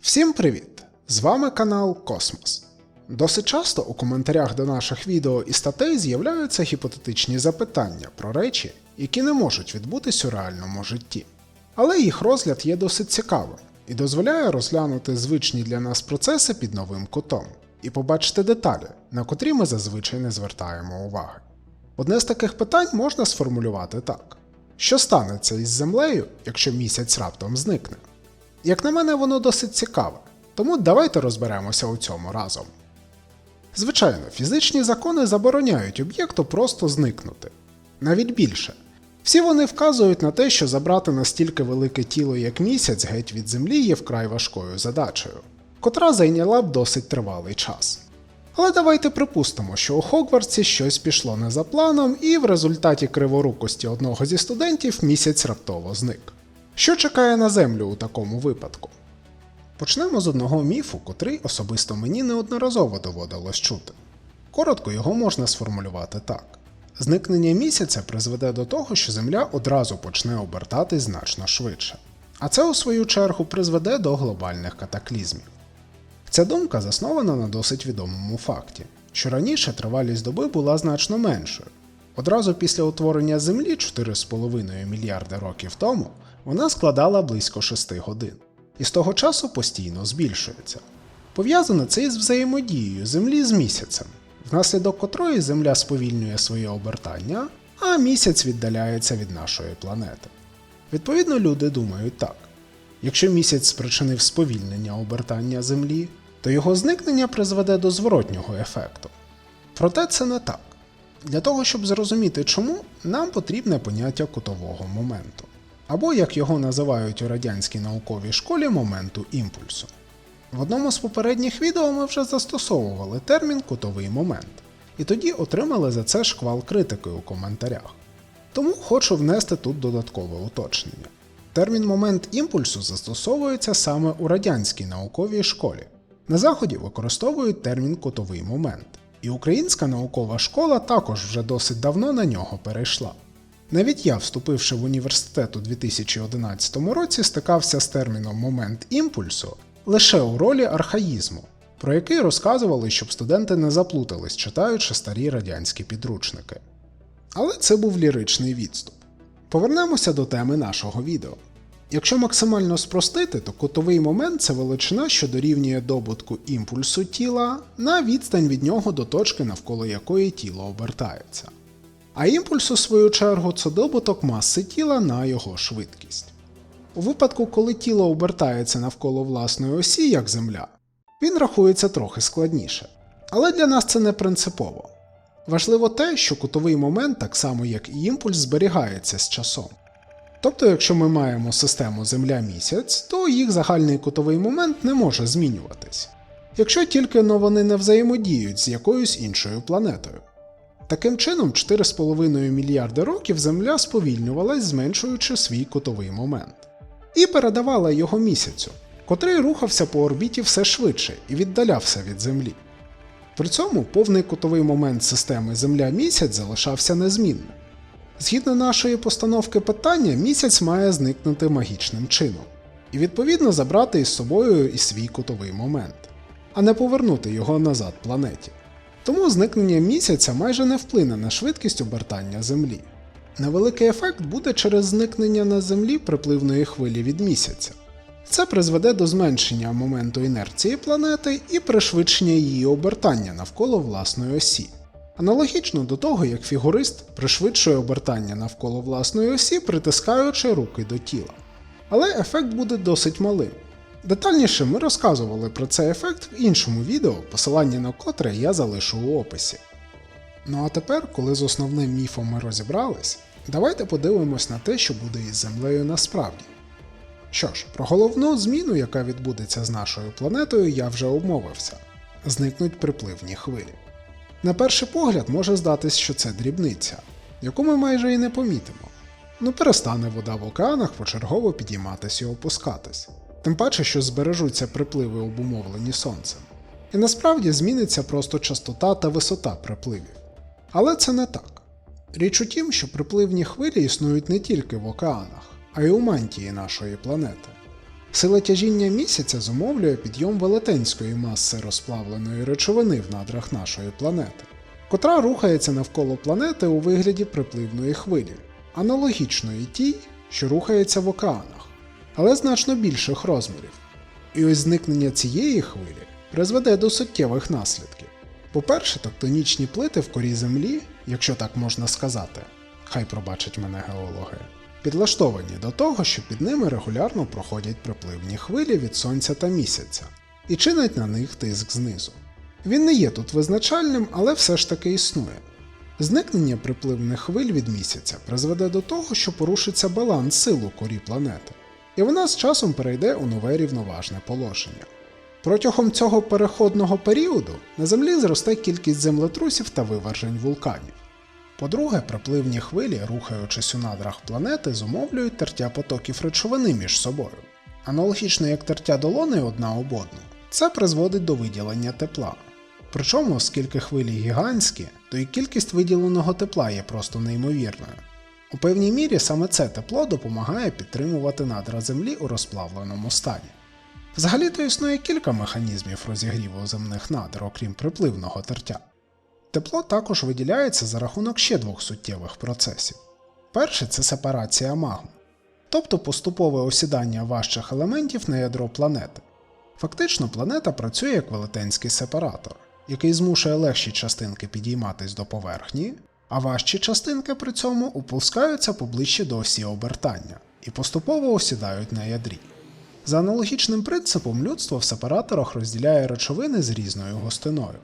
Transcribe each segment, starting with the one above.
Всім привіт! З вами канал Космос. Досить часто у коментарях до наших відео і статей з'являються гіпотетичні запитання про речі, які не можуть відбутись у реальному житті. Але їх розгляд є досить цікавим і дозволяє розглянути звичні для нас процеси під новим кутом і побачити деталі, на котрі ми зазвичай не звертаємо уваги. Одне з таких питань можна сформулювати так: що станеться із Землею, якщо місяць раптом зникне? Як на мене, воно досить цікаве, тому давайте розберемося у цьому разом. Звичайно, фізичні закони забороняють об'єкту просто зникнути. Навіть більше. Всі вони вказують на те, що забрати настільки велике тіло, як місяць, геть від землі є вкрай важкою задачею, котра зайняла б досить тривалий час. Але давайте припустимо, що у Хогвартсі щось пішло не за планом, і в результаті криворукості одного зі студентів місяць раптово зник. Що чекає на Землю у такому випадку? Почнемо з одного міфу, котрий особисто мені неодноразово доводилось чути. Коротко його можна сформулювати так: зникнення місяця призведе до того, що Земля одразу почне обертатись значно швидше. А це, у свою чергу, призведе до глобальних катаклізмів. Ця думка заснована на досить відомому факті, що раніше тривалість доби була значно меншою. Одразу після утворення Землі 4,5 мільярди років тому вона складала близько 6 годин, і з того часу постійно збільшується. Пов'язано це із взаємодією Землі з місяцем, внаслідок котрої Земля сповільнює своє обертання, а місяць віддаляється від нашої планети. Відповідно, люди думають так: якщо місяць спричинив сповільнення обертання Землі, то його зникнення призведе до зворотнього ефекту. Проте це не так. Для того, щоб зрозуміти чому, нам потрібне поняття кутового моменту, або, як його називають у радянській науковій школі, моменту імпульсу. В одному з попередніх відео ми вже застосовували термін кутовий момент, і тоді отримали за це шквал критики у коментарях. Тому хочу внести тут додаткове уточнення. Термін момент імпульсу застосовується саме у радянській науковій школі. На заході використовують термін кутовий момент, і українська наукова школа також вже досить давно на нього перейшла. Навіть я, вступивши в університет у 2011 році, стикався з терміном момент імпульсу лише у ролі архаїзму, про який розказували, щоб студенти не заплутались, читаючи старі радянські підручники. Але це був ліричний відступ. Повернемося до теми нашого відео. Якщо максимально спростити, то кутовий момент це величина, що дорівнює добутку імпульсу тіла на відстань від нього до точки, навколо якої тіло обертається. А імпульс, у свою чергу, це добуток маси тіла на його швидкість. У випадку, коли тіло обертається навколо власної осі, як Земля, він рахується трохи складніше. Але для нас це не принципово. Важливо те, що кутовий момент, так само як і імпульс, зберігається з часом. Тобто, якщо ми маємо систему Земля-місяць, то їх загальний кутовий момент не може змінюватись, якщо тільки но вони не взаємодіють з якоюсь іншою планетою. Таким чином, 4,5 мільярди років Земля сповільнювалась, зменшуючи свій кутовий момент, і передавала його місяцю, котрий рухався по орбіті все швидше і віддалявся від Землі. При цьому повний кутовий момент системи Земля-місяць залишався незмінним. Згідно нашої постановки питання, місяць має зникнути магічним чином, і відповідно забрати із собою і свій кутовий момент, а не повернути його назад планеті. Тому зникнення місяця майже не вплине на швидкість обертання Землі. Невеликий ефект буде через зникнення на Землі припливної хвилі від місяця. Це призведе до зменшення моменту інерції планети і пришвидшення її обертання навколо власної осі. Аналогічно до того, як фігурист пришвидшує обертання навколо власної осі, притискаючи руки до тіла. Але ефект буде досить малим. Детальніше ми розказували про цей ефект в іншому відео, посилання на котре я залишу у описі. Ну а тепер, коли з основним міфом ми розібрались, давайте подивимось на те, що буде із Землею насправді. Що ж, про головну зміну, яка відбудеться з нашою планетою, я вже обмовився зникнуть припливні хвилі. На перший погляд може здатись, що це дрібниця, яку ми майже і не помітимо. Ну перестане вода в океанах почергово підійматись і опускатись, тим паче, що збережуться припливи обумовлені сонцем. І насправді зміниться просто частота та висота припливів. Але це не так. Річ у тім, що припливні хвилі існують не тільки в океанах, а й у мантії нашої планети. Сила тяжіння місяця зумовлює підйом велетенської маси розплавленої речовини в надрах нашої планети, котра рухається навколо планети у вигляді припливної хвилі, аналогічної тій, що рухається в океанах, але значно більших розмірів. І ось зникнення цієї хвилі призведе до суттєвих наслідків. По-перше, тектонічні плити в корі землі, якщо так можна сказати, хай пробачать мене геологи, підлаштовані до того, що під ними регулярно проходять припливні хвилі від сонця та місяця і чинять на них тиск знизу. Він не є тут визначальним, але все ж таки існує. Зникнення припливних хвиль від місяця призведе до того, що порушиться баланс сил у корі планети, і вона з часом перейде у нове рівноважне положення. Протягом цього переходного періоду на Землі зросте кількість землетрусів та вивержень вулканів. По-друге, припливні хвилі, рухаючись у надрах планети, зумовлюють тертя потоків речовини між собою. Аналогічно як тертя долони одна об одну, це призводить до виділення тепла. Причому, оскільки хвилі гігантські, то і кількість виділеного тепла є просто неймовірною. У певній мірі саме це тепло допомагає підтримувати надра Землі у розплавленому стані. Взагалі-то існує кілька механізмів розігріву земних надр, окрім припливного тертя. Тепло також виділяється за рахунок ще двох суттєвих процесів. Перший це сепарація магми, тобто поступове осідання важчих елементів на ядро планети. Фактично, планета працює як велетенський сепаратор, який змушує легші частинки підійматись до поверхні, а важчі частинки при цьому опускаються поближче до осі обертання і поступово осідають на ядрі. За аналогічним принципом людство в сепараторах розділяє речовини з різною густиною.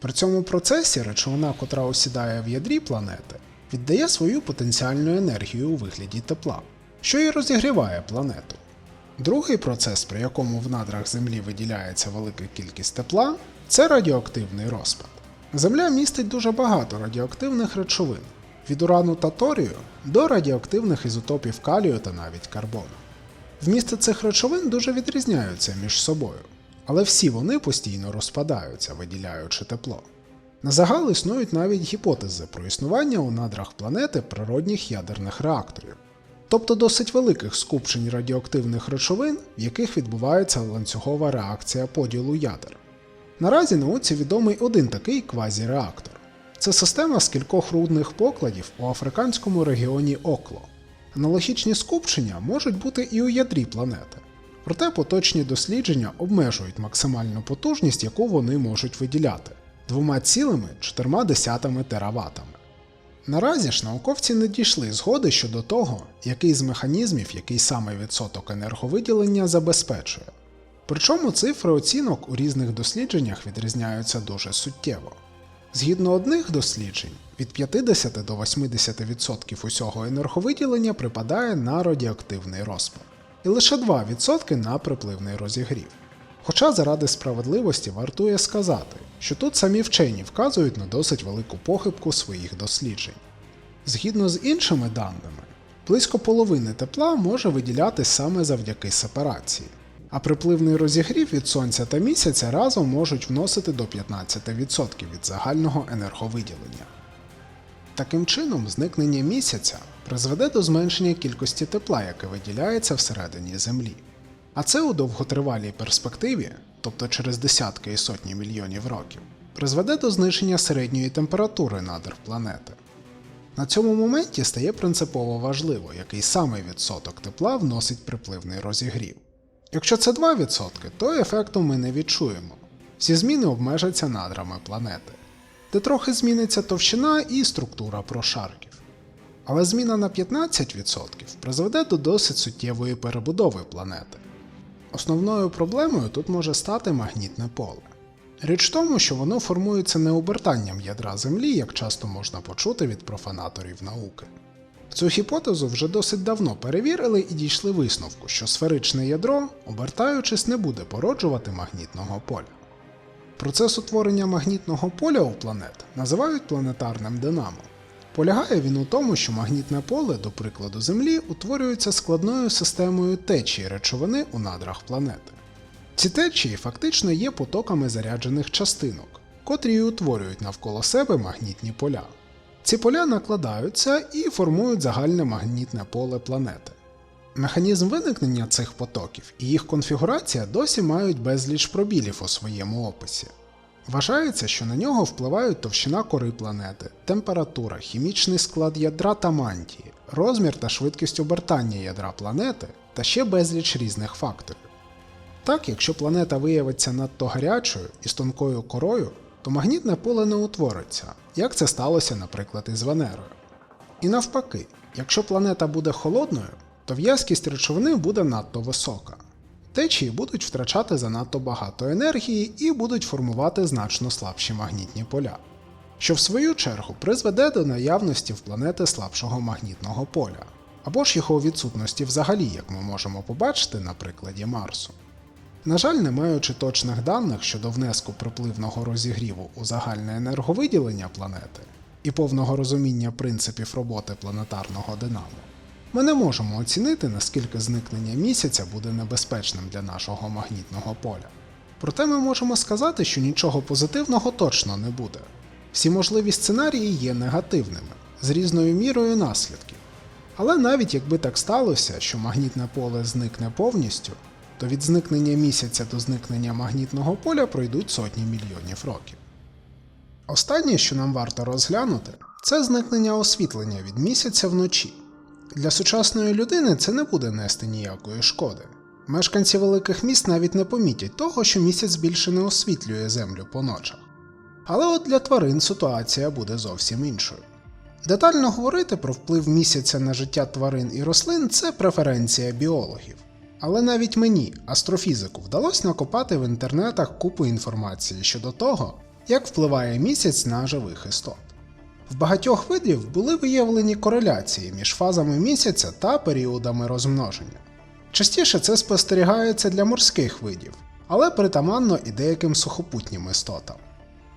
При цьому процесі речовина, котра осідає в ядрі планети, віддає свою потенціальну енергію у вигляді тепла, що і розігріває планету. Другий процес, при якому в надрах Землі виділяється велика кількість тепла, це радіоактивний розпад. Земля містить дуже багато радіоактивних речовин від урану та торію до радіоактивних ізотопів калію та навіть карбону. Вмісти цих речовин дуже відрізняються між собою, але всі вони постійно розпадаються, виділяючи тепло. На загал існують навіть гіпотези про існування у надрах планети природних ядерних реакторів, тобто досить великих скупчень радіоактивних речовин, в яких відбувається ланцюгова реакція поділу ядер. Наразі науці відомий один такий квазіреактор. Це система з кількох рудних покладів у африканському регіоні Окло. Аналогічні скупчення можуть бути і у ядрі планети. Проте поточні дослідження обмежують максимальну потужність, яку вони можуть виділяти 2,4 тераватами. Наразі ж науковці не дійшли згоди щодо того, який з механізмів, який саме відсоток енерговиділення забезпечує. Причому цифри оцінок у різних дослідженнях відрізняються дуже суттєво. Згідно одних досліджень, від 50 до 80% усього енерговиділення припадає на радіоактивний розпад, і лише 2% на припливний розігрів. Хоча заради справедливості вартує сказати, що тут самі вчені вказують на досить велику похибку своїх досліджень. Згідно з іншими даними, близько половини тепла може виділятись саме завдяки сепарації, а припливний розігрів від сонця та місяця разом можуть вносити до 15% від загального енерговиділення. Таким чином, зникнення місяця призведе до зменшення кількості тепла, яке виділяється всередині Землі. А це у довготривалій перспективі, тобто через десятки і сотні мільйонів років, призведе до зниження середньої температури надр планети. На цьому моменті стає принципово важливо, який саме відсоток тепла вносить припливний розігрів. Якщо це 2%, то ефекту ми не відчуємо. Всі зміни обмежаться надрами планети, де трохи зміниться товщина і структура прошарків. Але зміна на 15% призведе до досить суттєвої перебудови планети. Основною проблемою тут може стати магнітне поле. Річ в тому, що воно формується не обертанням ядра Землі, як часто можна почути від профанаторів науки. Цю гіпотезу вже досить давно перевірили і дійшли висновку, що сферичне ядро, обертаючись, не буде породжувати магнітного поля. Процес утворення магнітного поля у планет називають планетарним динамо. Полягає він у тому, що магнітне поле, до прикладу Землі, утворюється складною системою течії речовини у надрах планети. Ці течії фактично є потоками заряджених частинок, котрі й утворюють навколо себе магнітні поля. Ці поля накладаються і формують загальне магнітне поле планети. Механізм виникнення цих потоків і їх конфігурація досі мають безліч пробілів у своєму описі. Вважається, що на нього впливають товщина кори планети, температура, хімічний склад ядра та мантії, розмір та швидкість обертання ядра планети та ще безліч різних факторів. Так, якщо планета виявиться надто гарячою і з тонкою корою, то магнітне поле не утвориться, як це сталося, наприклад, із Венерою. І навпаки, якщо планета буде холодною, то в'язкість речовини буде надто висока. Течії будуть втрачати занадто багато енергії і будуть формувати значно слабші магнітні поля, що в свою чергу призведе до наявності в планети слабшого магнітного поля, або ж його відсутності взагалі, як ми можемо побачити на прикладі Марсу. На жаль, не маючи точних даних щодо внеску припливного розігріву у загальне енерговиділення планети і повного розуміння принципів роботи планетарного динамо, ми не можемо оцінити, наскільки зникнення місяця буде небезпечним для нашого магнітного поля. Проте ми можемо сказати, що нічого позитивного точно не буде. Всі можливі сценарії є негативними, з різною мірою наслідків. Але навіть якби так сталося, що магнітне поле зникне повністю, то від зникнення місяця до зникнення магнітного поля пройдуть сотні мільйонів років. Останнє, що нам варто розглянути, це зникнення освітлення від місяця вночі. Для сучасної людини це не буде нести ніякої шкоди. Мешканці великих міст навіть не помітять того, що місяць більше не освітлює землю по ночах. Але от для тварин ситуація буде зовсім іншою. Детально говорити про вплив місяця на життя тварин і рослин це преференція біологів. Але навіть мені, астрофізику, вдалося накопати в інтернетах купу інформації щодо того, як впливає місяць на живих істот. В багатьох видів були виявлені кореляції між фазами місяця та періодами розмноження. Частіше це спостерігається для морських видів, але притаманно і деяким сухопутнім істотам.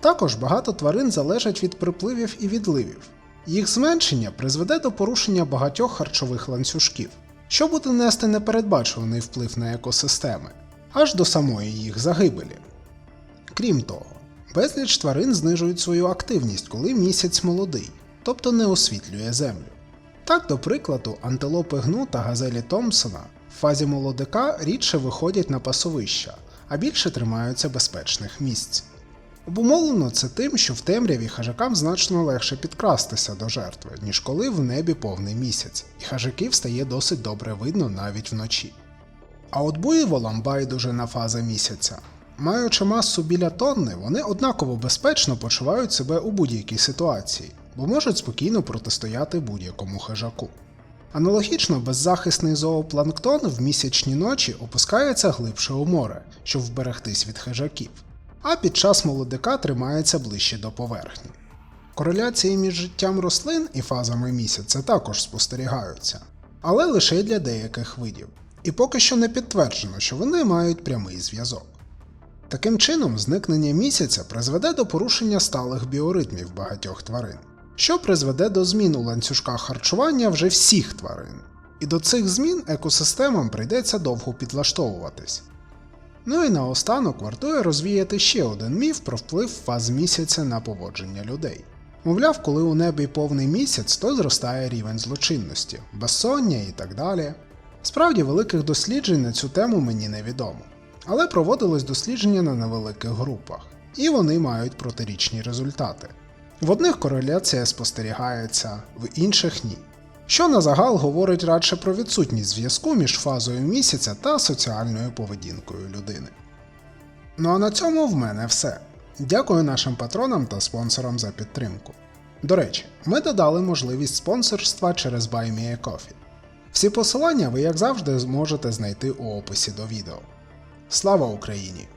Також багато тварин залежать від припливів і відливів. Їх зменшення призведе до порушення багатьох харчових ланцюжків, що буде нести непередбачуваний вплив на екосистеми, аж до самої їх загибелі. Крім того, безліч тварин знижують свою активність, коли місяць молодий, тобто не освітлює землю. Так, до прикладу, антилопи гну та газелі Томпсона в фазі молодика рідше виходять на пасовища, а більше тримаються безпечних місць. Обумовлено це тим, що в темряві хижакам значно легше підкрастися до жертви, ніж коли в небі повний місяць, і хижаків стає досить добре видно навіть вночі. А от буйволам байдуже на фази місяця. Маючи масу біля тонни, вони однаково безпечно почувають себе у будь-якій ситуації, бо можуть спокійно протистояти будь-якому хижаку. Аналогічно беззахисний зоопланктон в місячні ночі опускається глибше у море, щоб вберегтись від хижаків, а під час молодика тримається ближче до поверхні. Кореляції між життям рослин і фазами місяця також спостерігаються, але лише для деяких видів, і поки що не підтверджено, що вони мають прямий зв'язок. Таким чином, зникнення місяця призведе до порушення сталих біоритмів багатьох тварин, що призведе до змін у ланцюжках харчування вже всіх тварин, і до цих змін екосистемам прийдеться довго підлаштовуватись. Ну і наостанок вартує розвіяти ще один міф про вплив фаз місяця на поводження людей. Мовляв, коли у небі повний місяць, то зростає рівень злочинності, безсоння і так далі. Справді, великих досліджень на цю тему мені невідомо, але проводилось дослідження на невеликих групах, і вони мають протирічні результати. В одних кореляція спостерігається, в інших ні. Що на загал говорить радше про відсутність зв'язку між фазою місяця та соціальною поведінкою людини. Ну а на цьому в мене все. Дякую нашим патронам та спонсорам за підтримку. До речі, ми додали можливість спонсорства через BuyMeACoffee. Всі посилання ви, як завжди, зможете знайти у описі до відео. Слава Україні!